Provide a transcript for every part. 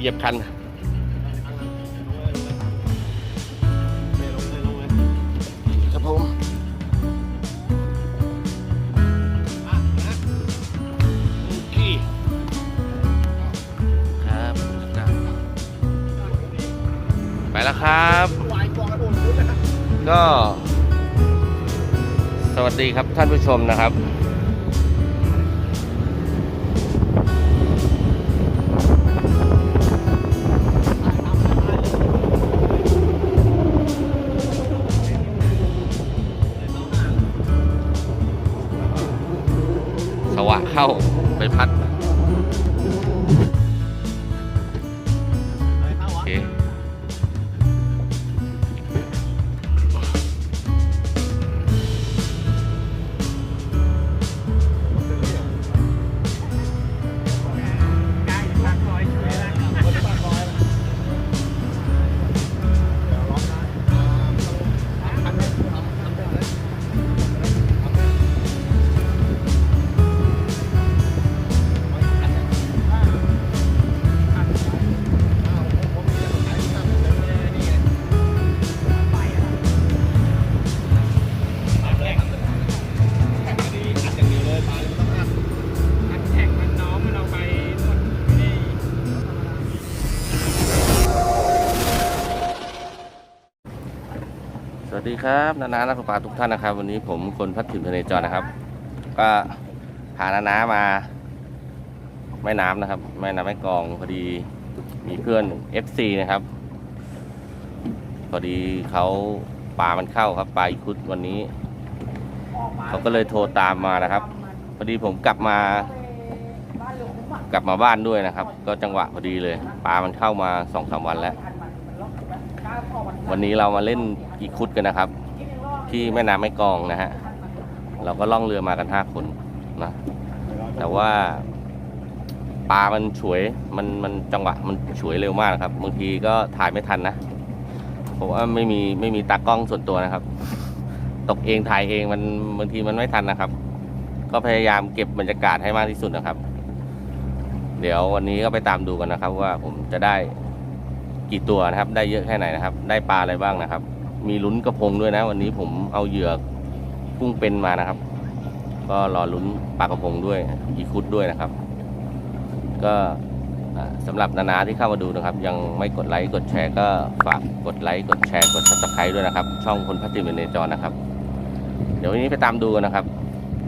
เหยียบคันครับผมโอเคครับไปแล้วครับ ก็ สวัสดีครับท่านผู้ชมนะครับ เข้าไปพัด วัสดีครับนานานักปลาทุกท่านนะครับ วันนี้ผมคนพัฒถิ่นพเนจรนะครับ ก็พานานามาแม่น้ำนะครับแม่น้ำแม่กองพอดีมีเพื่อน FC นะครับ พอดีเขาปลามันเข้าครับปลาอีคุดวันนี้เขาก็เลยโทรตามมานะครับ พอดีผมกลับมา กลับมาบ้านด้วยนะครับ ก็จังหวะพอดีเลยปลามันเข้ามาสองสามวันแล้ว วันนี้เรามาเล่นอีคุดกันนะครับ ที่แม่น้ำแม่กองนะฮะเราก็ล่องเรือมากันห้าคนนะแต่ว่าปลามันฉวยมันมันจังหวะมันฉวยเร็วมากนะครับบางทีก็ถ่ายไม่ทันนะเพราะว่าไม่มีไม่มีตากล้องส่วนตัวนะครับ ตกเองถ่ายเองมันบางทีมันไม่ทันนะครับ ก็พยายามเก็บบรรยากาศให้มากที่สุดนะครับ เดี๋ยววันนี้ก็ไปตามดูกันนะครับ ว่าผมจะได้ กี่ตัวนะครับ ได้เยอะแค่ไหนนะครับ ได้ปลาอะไรบ้างนะครับ มีลุ้นกระพงด้วยนะ วันนี้ผมเอาเหยื่อกุ้งเป็นมานะครับ ก็รอลุ้นปลากระพงด้วยอีคุดด้วยนะครับ ก็อ่าสำหรับนานาที่เข้ามาดูนะครับ ยังไม่กดไลค์กดแชร์ก็ฝากกดไลค์กดแชร์กด subscribe ด้วยนะครับ ช่องคนพัฒติเมเนจรนะครับ เดี๋ยววันนี้ไปตามดูกันนะครับ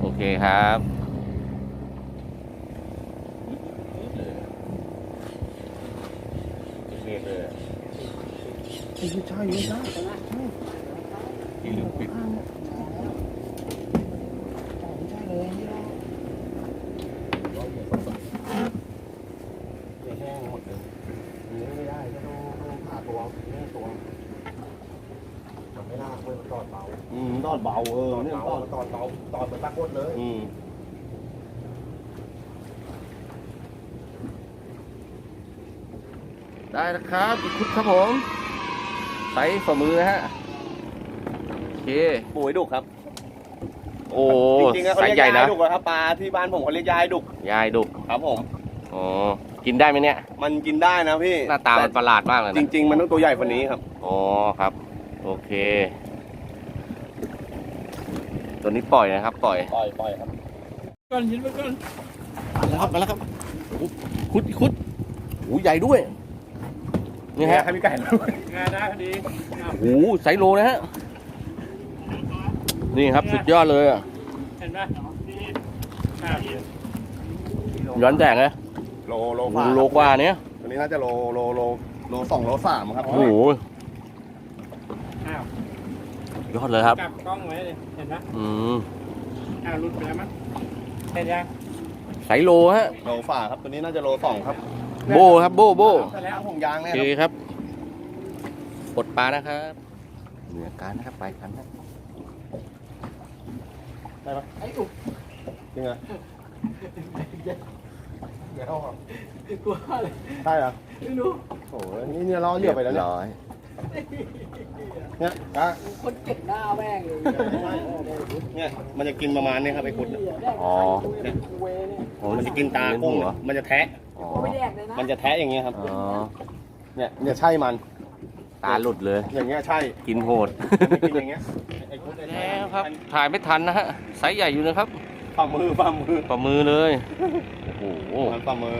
โอเคครับ เมฆเลย ไม่ใช่ไม่ใช่ที่ลืมปิดไม่ใช่เลยนี่เลยเลี้ยงไม่ได้ก็ต้องต้องผาดตัวนี่ตัวทำไม่ได้เลยมันตอดเบาอืมตอดเบาเออตอดเนี่ยตอดตอดเบาตอดเหมือนปลากดเลยอืมได้แล้วครับอีกคุดครับผม ไซส์ฝ่ามือนะฮะโอเคปูไอ้ดุกครับ โอ้จริงๆแล้วเขาไซเรียส์กใหญ่ยายนะดุกอะครับปลาที่บ้านผมเขาเรียกยายดุกยายดุกครับผม อ๋อกินได้ไหมเนี่ย มันกินได้นะพี่หน้าตามันประหลาดมากเลยจนะริง ๆ มันต้องตัวใหญ่กว่านี้ครับ อ๋อครับ โอเค ตัวนี้ปล่อยนะครับ ปล่อย ปล่อยปล่อยครับก่อนยินไปก่อนมาแล้วครับมาแล้วครับโอ้คุดคุดโอ้ใหญ่ด้วย นี่ฮะให้พี่ไก่งานได้พอดีโอ้โหไซส์โลนะฮะ นี่ครับสุดยอดเลยอะเห็นไหมย้อนแสงเลยโลโลโอ้ฟ้าโหโลกว่าเนี้ยตัวนี้น่าจะโลโลโลโลสองโลสามครับโอ้โหอ้าวยอดเลยครับกลับกล้องไว้เลยเห็นไหมอืมอ้าวรุดไปแล้วมั้งเห็นยังไซส์โลฮะโลฝ่าครับตัวนี้น่าจะโลสองครับ โบครับโบโบไปแล้วห่วงยางโอเนี่ยเคครับครับปลดปลานะครับเหนือการนะครับไปกันนะไอ้อุกจริงเหรอเดี๋ยวกลัวอะไรใช่เหรอไม่รู้โอ้ยนี่เนี่ยเราเหยื่อไปแล้วเนี่ยร้อยเนี่ยอะคนเก็บหน้าแม่งเลยเนี่ยมันจะกินประมาณนี้ครับไอ้คุดเนี่ยอ๋อมันจะกินตากุ้งเหรอ มันจะแทะอ๋อโอ้ไม่ แดกเลยนะมันจะแทะอย่างเงี้ยครับ อ๋อเนี่ยเนี่ยใช่มัน ตาหลุดเลย อย่างเงี้ยใช่กินโหด ไม่กินอย่างเงี้ยไอ้คุดไอ้แล้วครับ ถ่ายไม่ทันนะฮะไซส์ใหญ่อยู่นะครับฝ่ามือฝ่ามือฝ่ามือเลย โอ้โห มันฝ่ามือ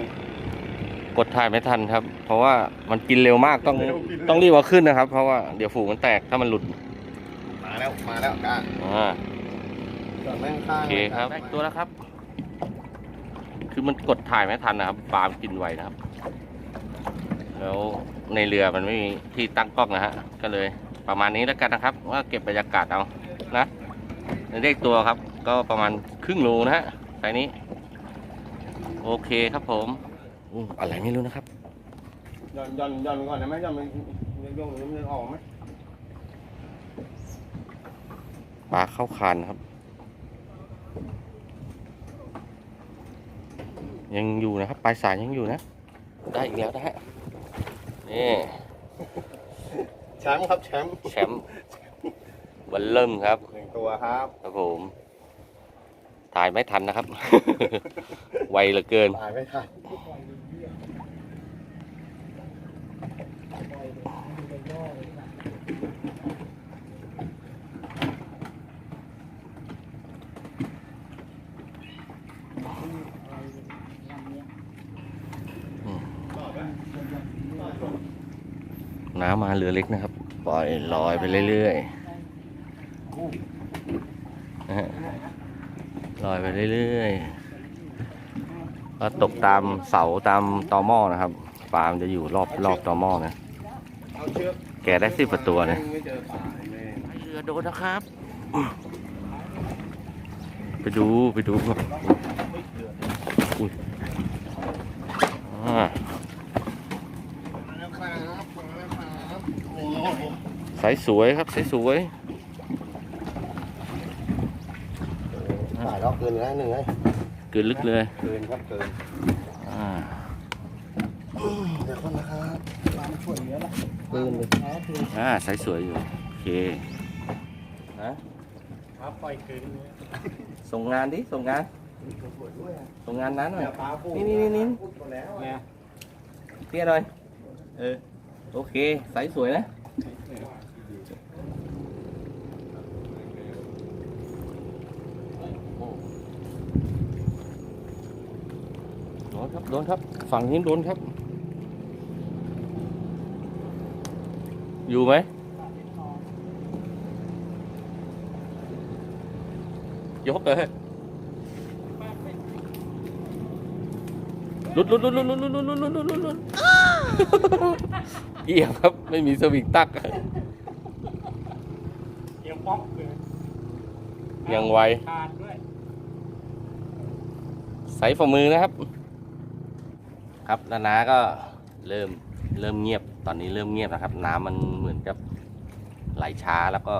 กดถ่ายไม่ทันครับ เพราะว่ามันกินเร็วมากต้องเร็วกินเร็ว ต้องรีบเอาขึ้นนะครับ เพราะว่าเดี๋ยวฝูงมันแตกถ้ามันหลุดมาแล้วมาแล้วกล้าอ่าจอดแม่งข้างโอเคครับได้ตัวแล้วครับ คือมันกดถ่ายไม่ทันนะครับปลามันกินไวนะครับ แล้วในเรือมันไม่มีที่ตั้งกล้องนะฮะก็เลยประมาณนี้แล้วกันนะครับ ว่าเก็บบรรยากาศเอานะเลขตัวครับ ก็ประมาณครึ่งโลนะฮะไซส์นี้ โอเคครับผมอู้อะไรไม่รู้นะครับย่อนย่อนย่อนก่อนได้ไหมย่อนมันย่อนมันจะออกไหมปลาเข้าคานครับ ยังอยู่นะครับ ปลายสายยังอยู่นะ ได้อีกแล้วนะฮะนี่แชมป์ครับแชมป์แชมป์วันเริ่มครับหนึ่งตัวครับครับผมถ่ายไม่ทันนะครับ ไวเหลือเกินตายไม่ทัน น้ำมาเรือเล็กนะครับ ปล่อยลอยไปเรื่อยๆนะฮะลอยไปเรื่อยๆก็ตกตามเสาตามตอหม้อนะครับปลามันจะอยู่รอบรอบตอหม้อนะเอาเชือกแกได้สิบกว่าตัวเนี่ยไม่เจอปลาแม่งเรือโดนนะครับ ไปดูไปดูอุ้ยอ่ามาแล้วครับมาแล้วครับโอ้โห ใสสวยครับใสสวยถ่ายรอบเกินแล้วหนึ่งเลยเกินลึกเลยเกินครับเกินอ่าเดี๋ยวคนนะครับปลามันช่วยเยอะละเกินเลยอ่าใสสวยอยู่โอเคนะครับปล่อยคืนส่งงานดิส่งงานสวยด้วยอะส่งงานนั้นหน่อยเดี๋ยวปลาฟูนี่นี่นี่พูดหมดแล้วเนี่ยเตี้ยหน่อยเออโอเคใสสวยนะ นครับโดนครับ ฝั่งนี้โดนครับ อยู่ไหมยกเลยหลุดหลุดหลุดหลุดหลุดหลุดหลุดหลุดหลุดหลุดหลุดหลุดเอียงครับ ไม่มีสวิงตักยังป๊อกเลยยังไวขาดด้วยใส่ฝ่ามือนะครับ ครับนานาก็เริ่มเริ่มเงียบตอนนี้เริ่มเงียบนะครับ น้ำมันเหมือนกับไหลช้าแล้วก็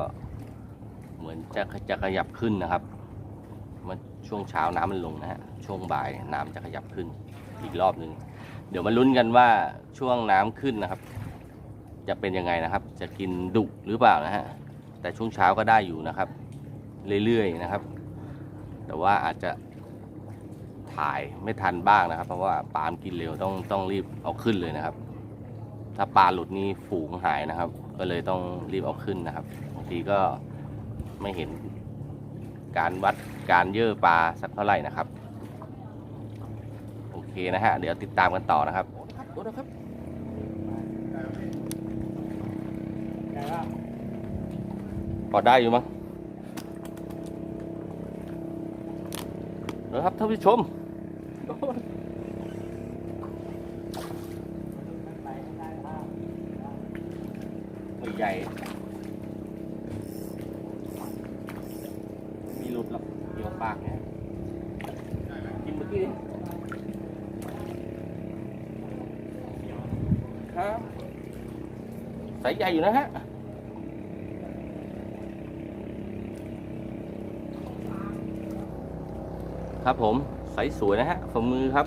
เหมือนจะจะขยับขึ้นนะครับ มันช่วงเช้าน้ำมันลงนะฮะช่วงบ่ายน้ำจะขยับขึ้นอีกรอบหนึ่งเดี๋ยวมาลุ้นกันว่าช่วงน้ำขึ้นนะครับ จะเป็นยังไงนะครับ จะกินดุหรือเปล่านะฮะแต่ช่วงเช้าก็ได้อยู่นะครับ เรื่อยๆนะครับ แต่ว่าอาจจะ ถ่ายไม่ทันบ้างนะครับ เพราะว่าปลามนกินเร็วต้องต้องรีบเอาขึ้นเลยนะครับ ถ้าปลาหลุดนี่ฝูงหายนะครับ ก็เลยต้องรีบเอาขึ้นนะครับบางทีก็ไม่เห็นการวัดการเย่อปลาสักเท่าไหร่นะครับโอเคนะฮะเดี๋ยวติดตามกันต่อนะครับโอ้นะครับแต่ว่าพอได้อยู่มั้งนะครับท่านผู้ชมตัว ใหญ่ มีหลุดหรอกเกี่ยวปากเนี่ยกินเมื่อกี้ครับใสใหญ่อยู่นะฮะครับผม ใสสวยนะฮะฝ่ามือครับ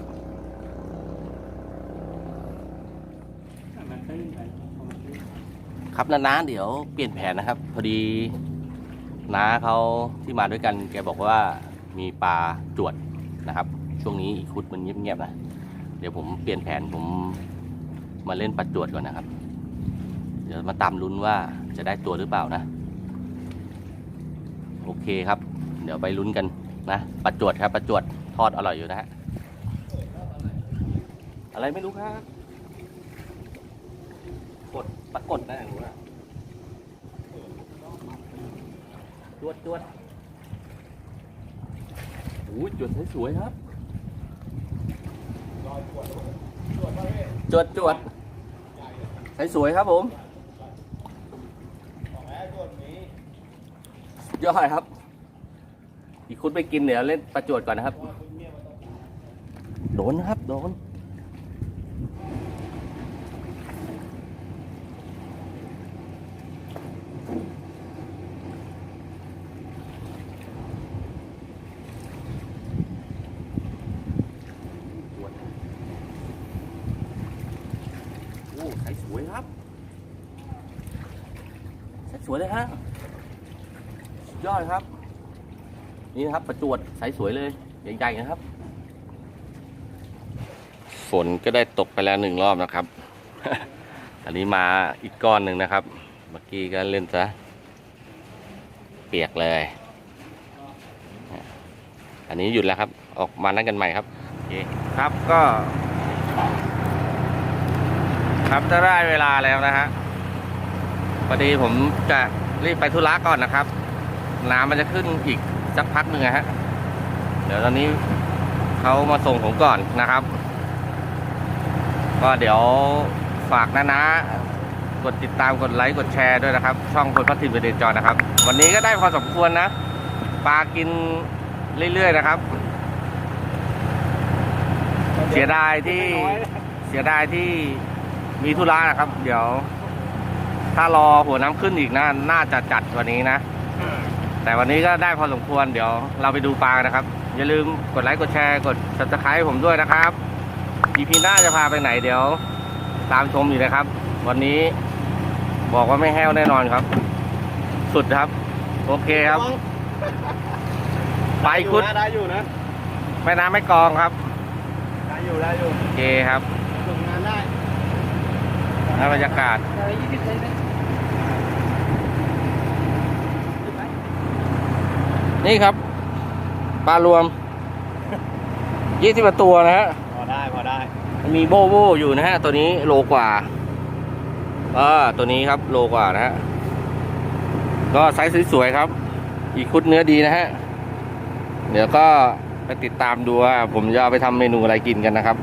ครับน้าๆเดี๋ยวเปลี่ยนแผนนะครับ พอดีน้าเขาที่มาด้วยกัน แกบอกว่ามีปลาจวดนะครับ ช่วงนี้อีคุดมันเงียบๆนะเดี๋ยวผมเปลี่ยนแผนผมมาเล่นประจวดก่อนนะครับ เดี๋ยวมาตามลุ้นว่าจะได้ตัวหรือเปล่านะ โอเคครับ เดี๋ยวไปลุ้นกันนะประจวดครับประจวด ทอดอร่อยอยู่นะฮะ อะไรไม่รู้ครับ กดปรากฏนะอย่างนู้นะจวดจวดโอ้ยจวดสวยครับ จวดจวดสวยครับผมยอดครับ อีกคุณไปกินเดี๋ยวเล่นประจวดก่อนนะครับ โดนนะครับ โดน โอ้ใสสวยครับใสสวยเลยฮะยอดครับ นี่นะครับประจวดใสสวยเลย ใหญ่ๆนะครับ ฝนก็ได้ตกไปแล้วหนึ่งรอบนะครับ อันนี้มาอีกก้อนหนึ่งนะครับ เมื่อกี้ก็เล่นซะ เปียกเลย อันนี้หยุดแล้วครับ ออกมานั่งกันใหม่ครับโอเคครับก็ ครับจะได้เวลาแล้วนะฮะพอดีผมจะรีบไปธุระก่อนนะครับ น้ำมันจะขึ้นอีกสักพักหนึ่งนะฮะ เดี๋ยวตอนนี้เขามาส่งผมก่อนนะครับ ก็เดี๋ยวฝากนะนะกดติดตามกดไลค์กดแชร์ด้วยนะครับ ช่องคนพัฒน์เดจอนะครับ วันนี้ก็ได้พอสมควรนะปลากินเรื่อยๆนะครับ เสียดายที่เสียดายที่มีธุระนะครับ เดี๋ยว ถ้ารอหัวน้ำขึ้นอีกนะน่าจะจัดกว่านี้นะ แต่วันนี้ก็ได้พอสมควรเดี๋ยวเราไปดูปลานนะครับ อย่าลืมกดไลค์กดแชร์กด subscribe ผมด้วยนะครับ EP หน้าจะพาไปไหนเดี๋ยว ตามชมอยู่นะครับ วันนี้บอกว่าไม่แห้วแน่นอนครับ สุดครับ โอเคครับ ไปคุดได้อยู่นะแม่น้ำไม่กลองครับ ได้อยู่ได้อยู่โอเคครับฝึกงานได้แล้วบรรยากาศอะไรยี่สิบเลยนะนี่ครับปลารวมยี่สิบตัวนะฮะ พอได้พอได้มีโบโบอยู่นะฮะ ตัวนี้โลกว่าเออตัวนี้ครับโลกว่านะฮะ ก็ไซส์สวยๆครับ อีกคุดเนื้อดีนะฮะ เดี๋ยวก็ไปติดตามดูว่าผมจะเอาไปทำเมนูอะไรกินกันนะครับ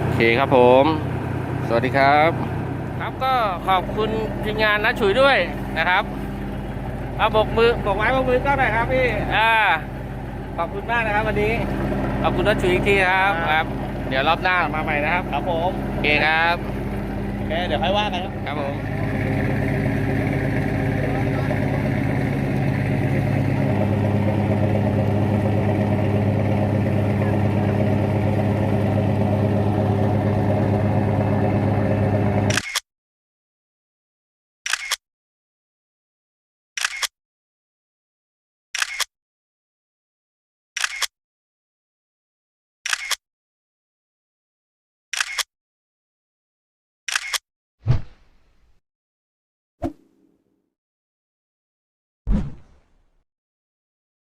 โอเคครับผม สวัสดีครับ ครับก็ขอบคุณทีมงานนะฉุยด้วยนะครับเอาบกมือบกไม้บกมือก็หน่อยครับพี่ อ่า ขอบคุณมากนะครับวันนี้ ขอบคุณนะฉุยอีกทีครับครับ เดี๋ยวรอบหน้ามาใหม่นะครับ ครับผม โอเคครับ โอเค เดี๋ยวค่อยว่ากันครับ ครับผม